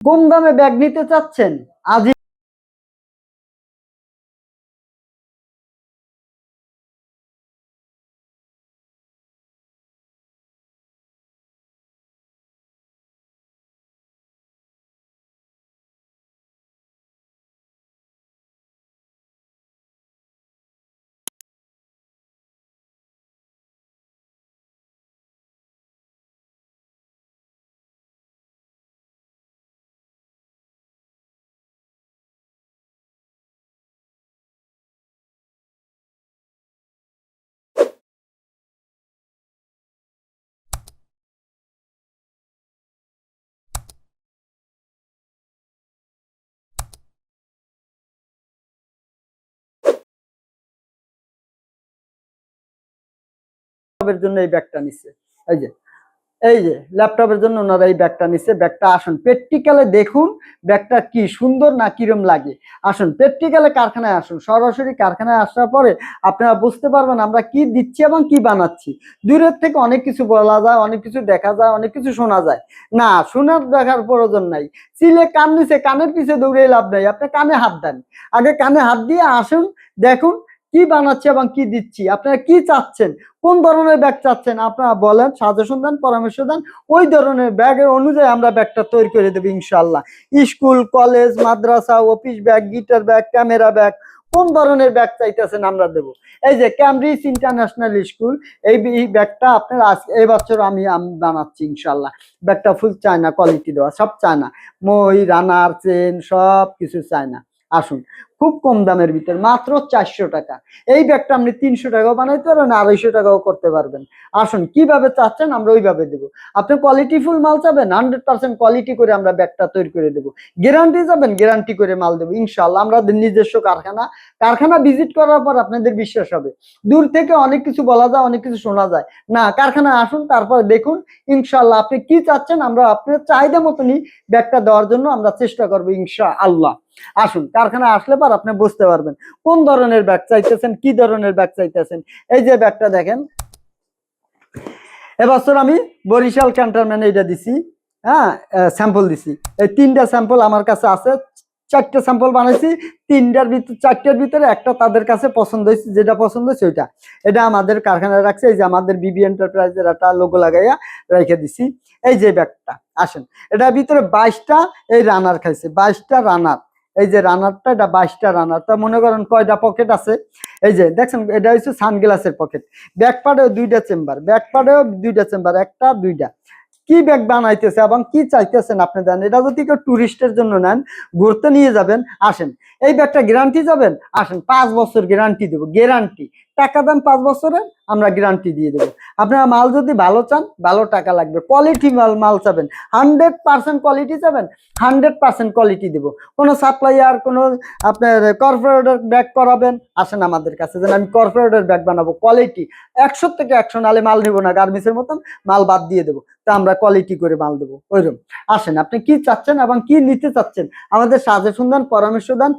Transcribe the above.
কম দামে ব্যাগ নিতে চাচ্ছেন? আজই ল্যাপটপের জন্য এই ব্যাগটা নিচ্ছে এই যে এই যে ল্যাপটপের জন্য ওনারা এই ব্যাগটা নিচ্ছে ব্যাগটা আসুন প্র্যাকটিক্যালে দেখুন ব্যাগটা কি সুন্দর না কিরম লাগে। আসুন প্র্যাকটিক্যালে কারখানায় আসুন। সরাসরি কারখানায় আসার পরে আপনারা বুঝতে পারবেন আমরা কি দিচ্ছি এবং কি বানাচ্ছি। দূরের থেকে অনেক কিছু বলা যায়, অনেক কিছু দেখা যায়, অনেক কিছু শোনা যায়। না, শোনার দেখার প্রয়োজন নাই। চিলে কান নিচে কানের পিছে দৌড়ে লাভ নাই। আপনি কানে হাত দেন। আগে কানে হাত দিয়ে আসুন, দেখুন কি বানাচ্ছি এবং কি দিচ্ছি? আপনারা কি চাচ্ছেন? কোন ধরনের ব্যাগ চাচ্ছেন? আপনারা বলেন সাজেশন দেন, পরামর্শ দেন। ওই ধরনের ব্যাগের অনুযায়ী আমরা ব্যাগটা তৈরি করে দেবো ইনশাল্লাহ স্কুল কলেজ মাদ্রাসা office bag guitar bag camera bag কোন ধরনের ব্যাগ চাইতেছেন আমরা দেব। এই যে ক্যামব্রিজ ইন্টারন্যাশনাল স্কুল এই ব্যাগটা আপনার আজ, এই বছর আমি আমি বানাচ্ছি ইনশাল্লাহ ব্যাগটা ফুল চায়না কোয়ালিটি দেওয়া, সব চায়না মই রানার চেন সব কিছু চায়না আসুন, খুব কম দামের ভিতর, মাত্র চারশো টাকা। এই ব্যাগটা আপনি তিনশো টাকাও বানাইতে পারবেন আড়াইশো টাকাও করতে পারবেন। আসুন, কীভাবে চাচ্ছেন আমরা ওইভাবে দেবো। আপনি কোয়ালিটি ফুল মাল চাবেন হান্ড্রেড পার্সেন্ট কোয়ালিটি করে আমরা ব্যাগটা তৈরি করে দেবো। গ্যারান্টি যাবেন গ্যারান্টি করে মাল দেবো ইনশাল্লাহ আমরা নিজস্ব কারখানা কারখানা ভিজিট করার পর আপনাদের বিশ্বাস হবে। দূর থেকে অনেক কিছু বলা যায়, অনেক কিছু শোনা যায়। না কারখানা আসুন, তারপর দেখুন ইনশাল্লাহ আপনি কি চাচ্ছেন, আমরা আপনার চাহিদা মতনই ব্যাগটা দেওয়ার জন্য আমরা চেষ্টা করব ইনশা আল্লাহ আসুন কারখানায় আসলে পর আপনি বুঝতে পারবেন কোন ধরনের ব্যাগ চাইতেছেন, কি ধরনের ব্যাগ চাইতেছেন। এই যে ব্যাগটা দেখেন। এবছর আমি বরিশাল ক্যান্টনমেন্টে এটা দিছি হ্যাঁ স্যাম্পল দিছি। এই তিনটা স্যাম্পল আমার কাছে আছে, চারটে স্যাম্পল বানাইছি, তিনটার ভিতর, চারটের ভিতরে একটা তাদের কাছে পছন্দ হয়েছে, যেটা পছন্দ হয়েছে ওইটা। এটা আমাদের কারখানায় রাখছে, এই যে আমাদের বিবি এন্টারপ্রাইজের একটা লোগো লাগাইয়া রেখে দিছি। এই যে ব্যাগটা আসেন। এটার ভিতরে বাইশটা এই রানার খাইছে, বাইশটা রানার এই যে রানারটা এটা বাইশটা রানার তা মনে করেন কয়টা পকেট আছে? এই যে, দেখছেন, এটা হচ্ছে সানগ্লাসের পকেট ব্যাক পার্টেও দুইটা চেম্বার ব্যাক পার্টেও দুইটা চেম্বার একটা, দুইটা। কি ব্যাগ বানাইতেছে এবং কি চাইতেছেন আপনি জানেন? এটা যদি কেউ ট্যুরিস্টের জন্য নেন, ঘুরতে নিয়ে যাবেন, আসেন। এই ব্যাগটা গ্যারান্টি যাবেন? আসেন, পাঁচ বছর গ্যারান্টি দেবো গ্যারান্টি টাকা দেন পাঁচ বছরের আমরা গ্যারান্টি দিয়ে দেবো। আপনারা মাল যদি ভালো চান, ভালো টাকা লাগবে। কোয়ালিটি মাল মাল চাবেন। হান্ড্রেড পার্সেন্ট কোয়ালিটি চাবেন হান্ড্রেড পার্সেন্ট কোয়ালিটি দেবো। কোনো সাপ্লাইয়ার কোনো আপনার কর্পোরেটের ব্যাগ করাবেন, আসেন আমাদের কাছে। যেন আমি কর্পোরেটের ব্যাগ বানাবো। কোয়ালিটি একশো থেকে একশো নালে মাল নেব না, গার্মেন্টসের মতন মাল বাদ দিয়ে দেবো। তা আমরা কোয়ালিটি করে মাল দেবো। ওইরকম। আসেন, আপনি কি চাচ্ছেন এবং কি নিতে চাচ্ছেন? আমাদের সাজেশন দেন, পরামর্শ দেন।